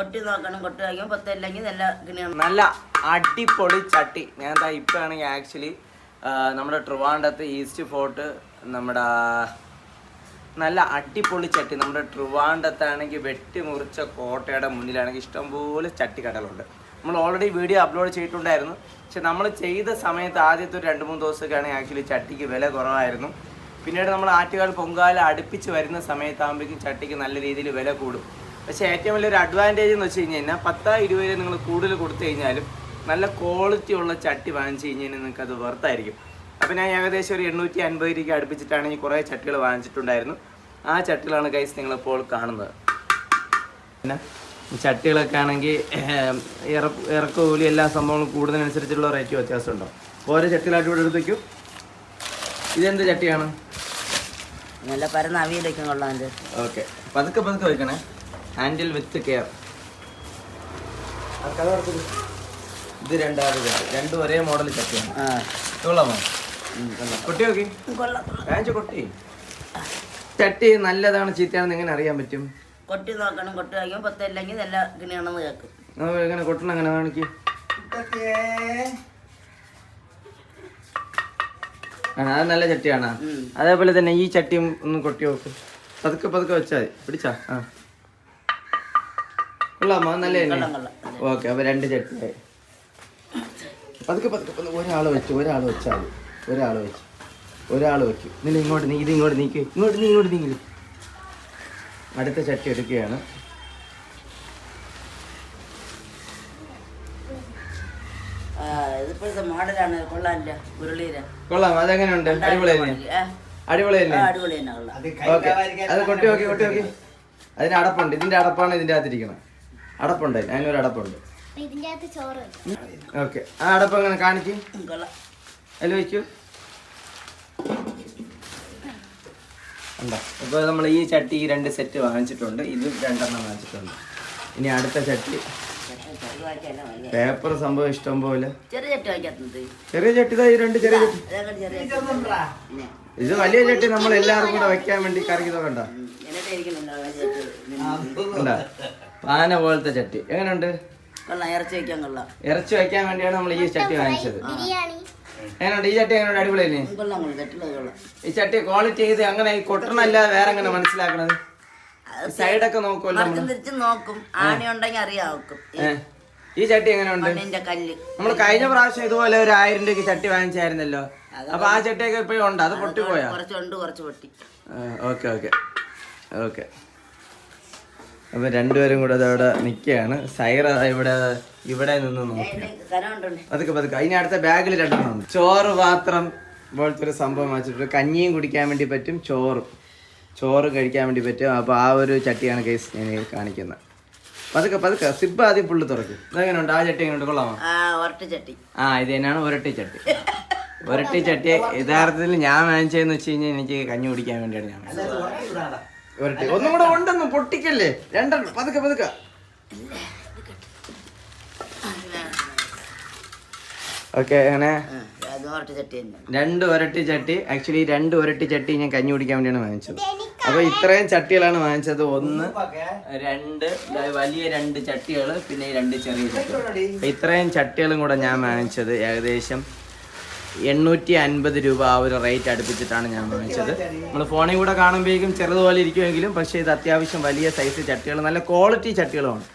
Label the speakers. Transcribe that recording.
Speaker 1: കൊട്ടി നോക്കണം കൊട്ടി വയ്ക്കുമ്പോൾ പത്തല്ലെങ്കിൽ നല്ല
Speaker 2: നല്ല അടിപൊളി ചട്ടി. ഞാൻ ദാ ഇപ്പോഴാണെങ്കിൽ ആക്ച്വലി നമ്മുടെ ട്രിവാൻഡത്ത് ഈസ്റ്റ് ഫോർട്ട് നമ്മുടെ നല്ല അടിപൊളി ചട്ടി. നമ്മുടെ ട്രിവാൻഡത്താണെങ്കിൽ വെട്ടിമുറിച്ച കോട്ടയുടെ മുന്നിലാണെങ്കിൽ ഇഷ്ടംപോലെ ചട്ടി കടലുണ്ട് നമ്മൾ ഓൾറെഡി വീഡിയോ അപ്ലോഡ് ചെയ്തിട്ടുണ്ടായിരുന്നു. പക്ഷെ നമ്മൾ ചെയ്ത സമയത്ത് ആദ്യത്തെ ഒരു രണ്ട് മൂന്ന് ദിവസമൊക്കെയാണെങ്കിൽ ആക്ച്വലി ചട്ടിക്ക് വില കുറവായിരുന്നു. പിന്നീട് നമ്മൾ ആറ്റുകാൽ പൊങ്കാല അടുപ്പിച്ച് വരുന്ന സമയത്താകുമ്പോഴേക്കും ചട്ടിക്ക് നല്ല രീതിയിൽ വില കൂടും. പക്ഷേ ഏറ്റവും വലിയൊരു അഡ്വാന്റേജ് എന്ന് വെച്ച് കഴിഞ്ഞാൽ പത്താ ഇരുപത് നിങ്ങൾ കൂടുതൽ കൊടുത്തു കഴിഞ്ഞാലും നല്ല ക്വാളിറ്റി ഉള്ള ചട്ടി വാങ്ങിച്ചു കഴിഞ്ഞാൽ നിങ്ങൾക്ക് അത് വെർത്തായിരിക്കും അപ്പോൾ ഞാൻ ഏകദേശം ഒരു എണ്ണൂറ്റി അൻപത് രൂപയ്ക്ക് അടുപ്പിച്ചിട്ടാണ് ഈ കുറേ ചട്ടികൾ വാങ്ങിച്ചിട്ടുണ്ടായിരുന്നു ആ ചട്ടികളാണ് കൈസ് നിങ്ങളിപ്പോൾ കാണുന്നത്. പിന്നെ ചട്ടികളൊക്കെ ആണെങ്കിൽ ഇറക്ക കൂലി എല്ലാ സംഭവങ്ങളും കൂടുന്നതിനനുസരിച്ചുള്ള റേറ്റ് വ്യത്യാസമുണ്ടോ ഓരോ ചട്ടികളായിട്ട് ഇവിടെ എടുത്തേക്കും ഇതെന്ത് ചട്ടിയാണ്?
Speaker 1: നല്ല പരന്ന അവിയിലേക്കും കൊള്ളാൻ
Speaker 2: ഓക്കെ. പതുക്കെ പതുക്കെ വെക്കണേ ഹാൻഡിൽ വിത്ത് കെയർ ഇത് രണ്ടാമത് രണ്ടും ഒരേ മോഡൽ ചട്ടിയാണ്
Speaker 1: ആ.
Speaker 2: കൊള്ളാമോ? കൊട്ടി നോക്കി.
Speaker 1: കൊള്ളാം.
Speaker 2: കൊട്ടി. ചട്ടി നല്ലതാണ് ചീത്തയാണെന്ന് എങ്ങനെ അറിയാൻ പറ്റും?
Speaker 1: കൊട്ടി നോക്കണം കൊട്ടി വയ്ക്കുമ്പോൾ പത്തല്ലെങ്കിൽ നല്ല കിണിയാണെന്ന് കേൾക്കും.
Speaker 2: എങ്ങനെ കൊട്ടണം എങ്ങനെ കാണിക്ക്. ആ അത് നല്ല ചട്ടിയാണ്? അതേപോലെ തന്നെ ഈ ചട്ടിയും ഒന്ന് കൊട്ടി നോക്ക്. പതുക്കെ പതുക്കെ വെച്ചാൽ മതി. പിടിച്ചാ? ആ. കൊള്ളാമോ? നല്ല തന്നെ ഓക്കെ അപ്പൊ രണ്ട് ചട്ടിയായി പതുക്കെ പതുക്കെ പതുക്കെ. ഒരാൾ വെച്ചു ഒരാൾ വെച്ചാൽ ഒരാൾ വെച്ചു. ഒരാൾ വെക്കും. നീ ഇങ്ങോട്ട് നീ ഇത് ഇങ്ങോട്ട് നീക്ക്. ഇങ്ങോട്ട് നീ ഇങ്ങോട്ട് നീങ്ങില്ല അടുത്ത ചട്ടി എടുക്കുകയാണ്.
Speaker 1: ആ ഇതിപ്പോഴത്തെ മോഡലാണ്. കൊള്ളാമില്ല ഉരുളിയില.
Speaker 2: കൊള്ളാം. അതെങ്ങനെയുണ്ട്? അടിപൊളി അടിപൊളി തന്നെ
Speaker 1: അടിപൊളി
Speaker 2: അത് കൊട്ടി നോക്കി കൊട്ടി നോക്കി. അതിന് അടപ്പുണ്ട്. ഇതിന്റെ അടപ്പാണ് ഇതിന്റെ അകത്തിരിക്കണം അടപ്പുണ്ട്. അതിന്. അതിനൊരു അടപ്പുണ്ട്. ഓക്കെ. ആ അടപ്പ് അങ്ങനെ കാണിക്കും? അതിൽ വെച്ചു ഉണ്ടോ അപ്പോൾ നമ്മൾ ഈ ചട്ടി ഈ രണ്ട് സെറ്റ് വാങ്ങിച്ചിട്ടുണ്ട്. ഇത് രണ്ടെണ്ണം വാങ്ങിച്ചിട്ടുണ്ട്. ഇനി അടുത്ത ചട്ടി. പേപ്പർ സംഭവം ഇഷ്ടം പോലെ.
Speaker 1: ചെറിയ ചട്ടി
Speaker 2: ഈ രണ്ട് ചെറിയ ഇത് വലിയ ചട്ടി നമ്മൾ എല്ലാവർക്കും കൂടെ വെക്കാൻ വേണ്ടി കറങ്ങി കണ്ട പാന പോലത്തെ ചട്ടി. എങ്ങനെയുണ്ട്
Speaker 1: ഇറച്ചി വയ്ക്കാൻ കൊള്ളാം.
Speaker 2: ഇറച്ചി വെക്കാൻ വേണ്ടിയാണ് നമ്മൾ ഈ ചട്ടി വാങ്ങിച്ചത്.
Speaker 3: ബിരിയാണി.
Speaker 2: എങ്ങനെയുണ്ട് ഈ ചട്ടി എങ്ങനെയുണ്ട് അടിപൊളി തന്നെ
Speaker 1: കൊള്ളാം കൊള്ളാം. ചട്ടിലത് കൊള്ളാം.
Speaker 2: ഈ ചട്ടി ക്വാളിറ്റി ചെയ്ത് അങ്ങനെ ഈ കൊട്ടണല്ലാതെ വേറെ എങ്ങനെ മനസ്സിലാക്കണത്? സൈഡൊക്കെ നോക്കുമല്ലോ
Speaker 1: നോക്കും. അറിയാവും
Speaker 2: ഈ ചട്ടി എങ്ങനെയുണ്ട് നമ്മൾ കഴിഞ്ഞ പ്രാവശ്യം ഇതുപോലെ ഒരു ആയിരം രൂപയ്ക്ക് ചട്ടി വാങ്ങിച്ചായിരുന്നല്ലോ. അപ്പൊ ആ ചട്ടിയൊക്കെ ഇപ്പോഴും ഉണ്ട്. അത് പൊട്ടിപ്പോയാ?
Speaker 1: കുറച്ചുണ്ട് കുറച്ച് പൊട്ടി.
Speaker 2: Okay okay. ഓക്കെ. അപ്പൊ രണ്ടുപേരും കൂടെ അത് അവിടെ നിൽക്കുകയാണ് സൈറ ഇവിടെ ഇവിടെ നിന്ന് നോക്കി.
Speaker 1: കനമുണ്ട്
Speaker 2: പതുക്കെ പതുക്കെ. അതിന് അടുത്ത ബാഗിൽ രണ്ടെണ്ണം ഉണ്ട്. ചോറ് പാത്രം പോലത്തെ ഒരു സംഭവം വെച്ചിട്ടുണ്ട് കഞ്ഞിയും കുടിക്കാൻ വേണ്ടി പറ്റും ചോറും. ചോറ് കഴിക്കാൻ വേണ്ടി പറ്റും. അപ്പോൾ ആ ഒരു ചട്ടിയാണ് കേസ് ഞാൻ കാണിക്കുന്നത് പതുക്കെ പതുക്കെ. സിബ് ആദ്യം പുള്ളി തുറക്കും. ഇതെങ്ങനെ ഉണ്ട് ആ ചട്ടി എങ്ങനെ കൊള്ളാമോ?
Speaker 1: ആ ഒരട്ട ചട്ടി.
Speaker 2: ആ ഇത് തന്നെയാണ് ഒരട്ടി ചട്ടി. ഒരട്ടി ചട്ടി യഥാർത്ഥത്തിൽ ഞാൻ വാങ്ങിച്ചതെന്ന് വെച്ച് കഴിഞ്ഞാൽ എനിക്ക് കഞ്ഞി കുടിക്കാൻ വേണ്ടിയാണ് ഞാൻ. ഒരട്ടി ഒന്നും കൂടെ ഉണ്ടെന്ന് പൊട്ടിക്കല്ലേ? രണ്ടെണ്ണം പതുക്കെ പതുക്കെ. രണ്ട് ഒരട്ടി ചട്ടി. ആക്ച്വലി രണ്ട് ഒരട്ടി ചട്ടി ഞാൻ കഞ്ഞി കുടിക്കാൻ വേണ്ടിയാണ് വാങ്ങിച്ചത്. അപ്പൊ ഇത്രയും ചട്ടികളാണ് വാങ്ങിച്ചത്. ഒന്ന് രണ്ട് വലിയ രണ്ട് ചട്ടികൾ പിന്നെ രണ്ട് ചെറിയ ചട്ടികൾ ഇത്രയും ചട്ടികളും കൂടെ ഞാൻ വാങ്ങിച്ചത് ഏകദേശം എണ്ണൂറ്റി അൻപത് രൂപ ആ ഒരു റേറ്റ് അടുപ്പിച്ചിട്ടാണ് ഞാൻ വാങ്ങിച്ചത്. നമ്മൾ ഫോണിൽ കൂടെ കാണുമ്പോഴേക്കും ചെറുതുപോലെ ഇരിക്കുമെങ്കിലും പക്ഷേ ഇത് അത്യാവശ്യം വലിയ സൈസ് ചട്ടികൾ നല്ല ക്വാളിറ്റി ചട്ടികളുമാണ്.